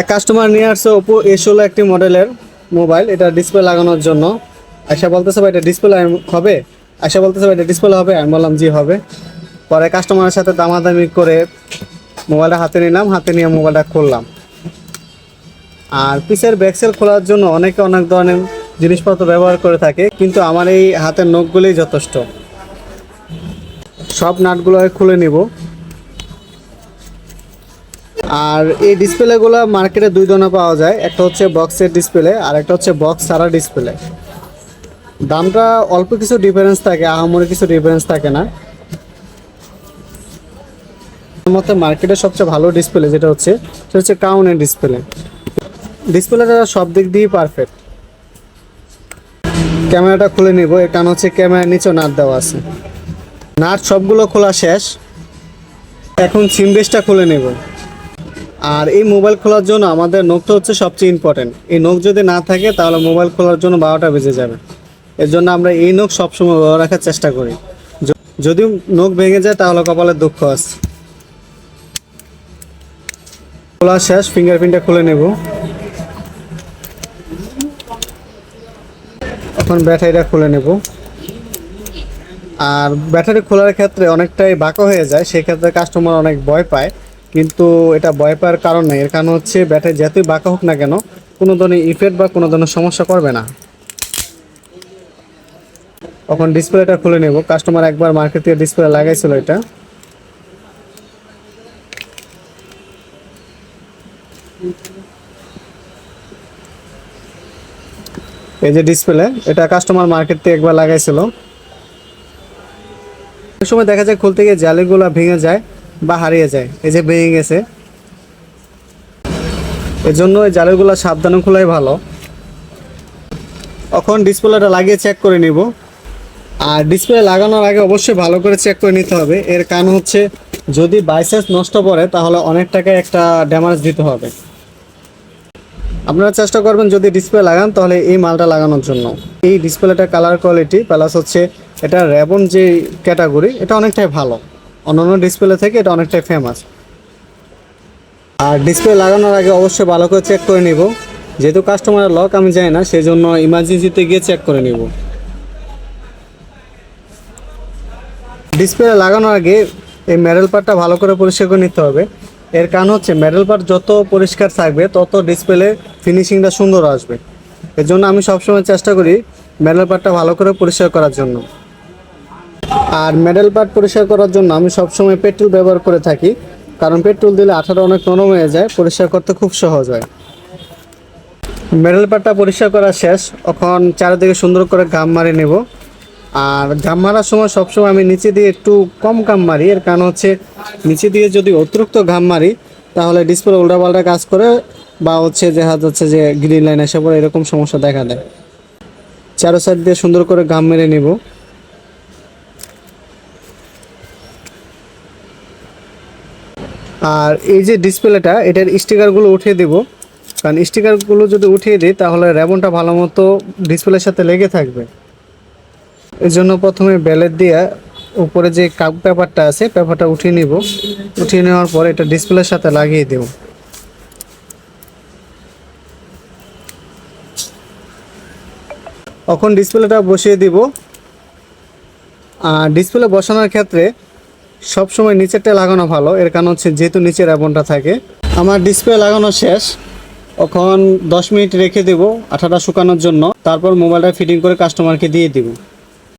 এক কাস্টমার নিয়ে আসছে ওপো এ ষোলো একটি মডেলের মোবাইল এটা ডিসপ্লে লাগানোর জন্য। আশা বলতেছে, ভাই, এটা ডিসপ্লে হবে? আশা বলতেছে, ভাই, এটা ডিসপ্লে হবে? আমি বললাম, জি, হবে। পরে কাস্টমারের সাথে দামাদামি করে মোবাইলটা হাতে নিলাম, হাতে নিয়ে মোবাইলটা খুললাম। আর পিসের ব্যাকসেল খোলার জন্য অনেকে অনেক ধরনের জিনিসপত্র ব্যবহার করে থাকে, কিন্তু আমার এই হাতের নখগুলোই যথেষ্ট। সব নাটগুলো খুলে নিব। আর এই ডিসপ্লেগুলো মার্কেটে দুই ধরনের পাওয়া যায়। একটা হচ্ছে বক্সের ডিসপ্লে আর একটা হচ্ছে বক্স ছাড়া ডিসপ্লে দামটা অল্প কিছু ডিফারেন্স থাকে, আহামরি কিছু ডিফারেন্স থাকে না। মতে মার্কেটে সবচেয়ে ভালো ডিসপ্লে যেটা হচ্ছে, সেটা হচ্ছে কাউনের ডিসপ্লে ডিসপ্লেটা সব দিক দিয়েই পারফেক্ট ক্যামেরাটা খুলে নিব, এর কারণ হচ্ছে ক্যামেরার নিচেও নাট দেওয়া আছে। নাট সবগুলো খোলা শেষ। এখন সিম বেসটা খুলে নেব। আর এই মোবাইল খোলার জন্য আমাদের নখটা হচ্ছে সবচেয়ে ইম্পর্টেন্ট এই নখ যদি না থাকে, তাহলে মোবাইল খোলার জন্য বারোটা বেজে যাবে। এর জন্য আমরা এই নোক সবসময় ব্যবহার রাখার চেষ্টা করি। যদি নখ ভেঙে যায়, তাহলে কপালের দুঃখ আছে। খোলা শেষ ফিঙ্গারপ্রিন্টটা খুলে নেব। এখন ব্যাটারিটা খুলে নেব। আর ব্যাটারি খোলার ক্ষেত্রে অনেকটাই বাঁকা হয়ে যায়, সেক্ষেত্রে কাস্টমার অনেক ভয় পায়। কিন্তু এটা ভয় পাওয়ার কারণ নেই। এর কারণ হচ্ছে ব্যাটারি যতই বাঁকা হোক না কেন, কোনো ধরনের ইফেক্ট বা কোনো ধরনের সমস্যা করবে না। তখন ডিসপ্লেটা খুলে নেব। কাস্টমার একবার মার্কেট থেকে ডিসপ্লে লাগাইছিল এটা। এই যে ডিসপ্লে এটা কাস্টমার মার্কেট থেকে একবার লাগাইছিল। সময় দেখা যায় খুলতে গিয়ে জালিগুলো ভেঙে যায়। বা হারিয়ে যায়। এই যে ভেঙে গেছে। এর জন্য এই জালিগুলো সাবধানে খোলাই ভালো। এখন ডিসপ্লেটা লাগিয়ে চেক করে নিব। আর ডিসপ্লে লাগানোর আগে অবশ্যই ভালো করে চেক করে নিতে হবে। এর কারণ হচ্ছে, যদি বাইসেন্স নষ্ট পড়ে, তাহলে অনেক টাকায় একটা ড্যামেজ দিতে হবে। আপনারা চেষ্টা করবেন যদি ডিসপ্লে লাগান, তাহলে এই মালটা লাগানোর জন্য। এই ডিসপ্লেটার কালার কোয়ালিটি প্লাস হচ্ছে এটা র্যাবন যে ক্যাটাগরি এটা অনেকটাই ভালো। অন্যান্য ডিসপ্লে থেকে এটা অনেকটাই ফেমাস আর ডিসপ্লে লাগানোর আগে অবশ্যই ভালো করে চেক করে নিব। যেহেতু কাস্টমারের লক আমি যাই না সেই জন্য ইমার্জেন্সিতে গিয়ে চেক করে নিব। ডিসপ্লে লাগানোর আগে এই মেডেল পার্টটা ভালো করে পরিষ্কার করে নিতে হবে। এর কারণ হচ্ছে মেডেল পার্ট যত পরিষ্কার থাকবে, তত ডিসপ্লে ফিনিশিংটা সুন্দর আসবে। এর জন্য আমি সবসময় চেষ্টা করি মেডেল পার্টটা ভালো করে পরিষ্কার করার জন্য। আর মেডেল পার্ট পরিষ্কার করার জন্য আমি সবসময় পেট্রোল ব্যবহার করে থাকি, কারণ পেট্রোল দিলে আঠাটা অনেক নরম হয়ে যায়, পরিষ্কার করতে খুব সহজ হয়। মেডেল পার্টটা পরিষ্কার করা শেষ, এখন চারিদিকে সুন্দর করে ঘাম মারি নেব। আর ঘাম মারার সময় সবসময় আমি নিচে দিয়ে একটু কম ঘাম মারি, এর কারণ হচ্ছে নিচে দিয়ে যদি অতিরিক্ত ঘাম মারি, তাহলে ডিসপ্লে উল্টাপাল্টা কাজ করে বা হচ্ছে দেখা যাচ্ছে যে গ্রিন লাইন এসে পরে এরকম সমস্যা দেখা দেয়। চারো সাইড দিয়ে সুন্দর করে ঘাম মেরে নিব। আর এই যে ডিসপ্লেটা, এটার স্টিকারগুলো উঠিয়ে দেব। কারণ স্টিকারগুলো যদি উঠিয়ে দিই, তাহলে র্যাবনটা ভালো মতো ডিসপ্লের সাথে লেগে থাকবে। এর জন্য প্রথমে ব্যালেট দিয়ে উপরে যে কাপ পেপারটা আছে, পেপারটা উঠিয়ে নিব। উঠিয়ে নেওয়ার পর এটা ডিসপ্লের সাথে লাগিয়ে দেব। এখন ডিসপ্লেটা বসিয়ে দিব। আর ডিসপ্লে বসানোর ক্ষেত্রে সবসময় নিচেরটা লাগানো ভালো। এর কারণ হচ্ছে যেহেতু নিচের অ্যাবনটা থাকে। আমার ডিসপ্লে লাগানো শেষ। এখন দশ মিনিট রেখে দেব, আঠাটা শুকানোর জন্য। তারপর মোবাইলটা ফিটিং করে কাস্টমারকে দিয়ে দিব।